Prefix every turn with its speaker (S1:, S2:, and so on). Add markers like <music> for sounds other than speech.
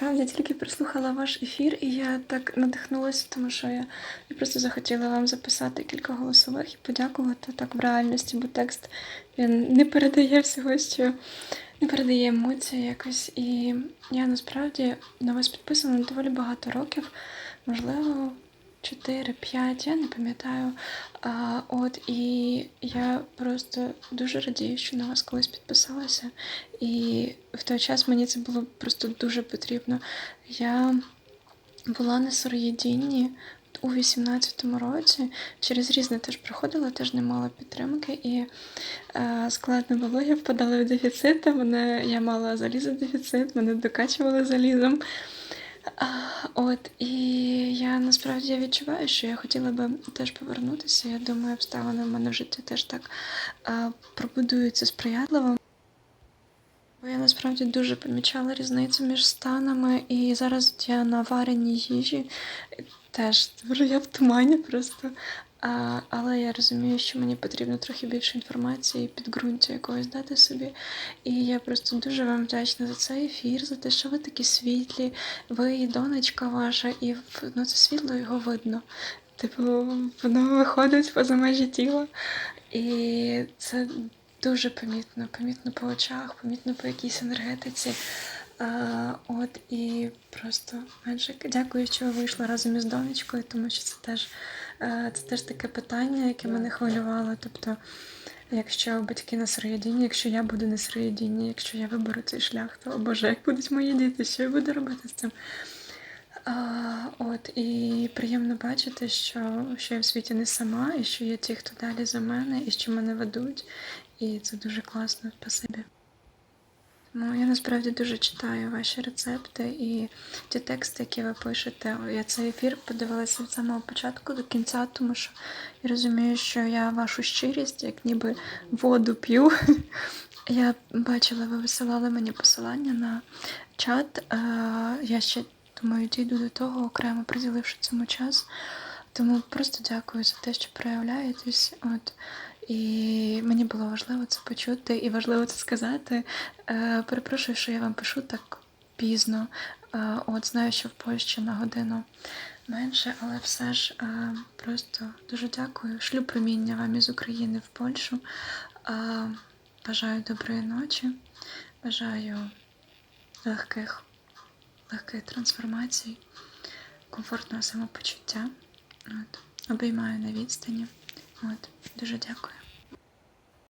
S1: Насправді тільки прослухала ваш ефір, і я так надихнулася, тому що я, я просто захотіла вам записати кілька голосових і подякувати так в реальності, бо текст він не передає всього, що не передає емоції якось. І я насправді на вас підписана доволі багато років, можливо, 4-5, я не пам'ятаю. От і я просто дуже радію, що на вас колись підписалася. І в той час мені це було просто дуже потрібно. Я була на сироїдінні у 18-му році. Через різне теж проходила, теж не мала підтримки. І е, складно було, я впадала в дефіцит. Мене я мала залізодефіцит, мене докачували залізом. А, От і я насправді відчуваю, що я хотіла би теж повернутися. Я думаю, обставини в мене в житті теж так а, пробудуються сприятливо. Бо я насправді дуже помічала різницю між станами, і зараз я на вареній їжі теж я в тумані просто. А, але я розумію, що мені потрібно трохи більше інформації, підґрунтя якогось дати собі. І я просто дуже вам вдячна за цей ефір, за те, що ви такі світлі, ви і донечка ваша, і ну, це світло його видно. Типу, воно виходить поза межі тіла. І це дуже помітно, помітно по очах, помітно по якійсь енергетиці. От і просто Меджик, дякую, що ви вийшли разом із донечкою, тому що це теж, е, це теж таке питання, яке мене хвилювало. Тобто, якщо батьки на середині, якщо я буду на середині, якщо я виберу цей шлях, то о Боже, як будуть мої діти, що я буду робити з цим? А, от і приємно бачити, що, що я в світі не сама, і що є ті, хто далі за мене, і що мене ведуть. І це дуже класно, спасибі. Ну, я насправді дуже читаю ваші рецепти і ті тексти, які ви пишете. Я цей ефір подивилася від самого початку до кінця, тому що я розумію, що я вашу щирість, як ніби воду п'ю. <laughs> Я бачила, ви висилали мені посилання на чат. Е, Я ще думаю, дійду до того, окремо приділивши цьому час. Тому просто дякую за те, що проявляєтесь. От. І мені було важливо це почути і важливо це сказати. Е, перепрошую, що я вам пишу так пізно. Е, от знаю, що в Польщі на годину менше, але все ж е, просто дуже дякую. Шлю проміння вам із України в Польщу. Е, бажаю доброї ночі, бажаю легких, легких трансформацій, комфортного самопочуття. От. Обіймаю на відстані. От. Дуже дякую.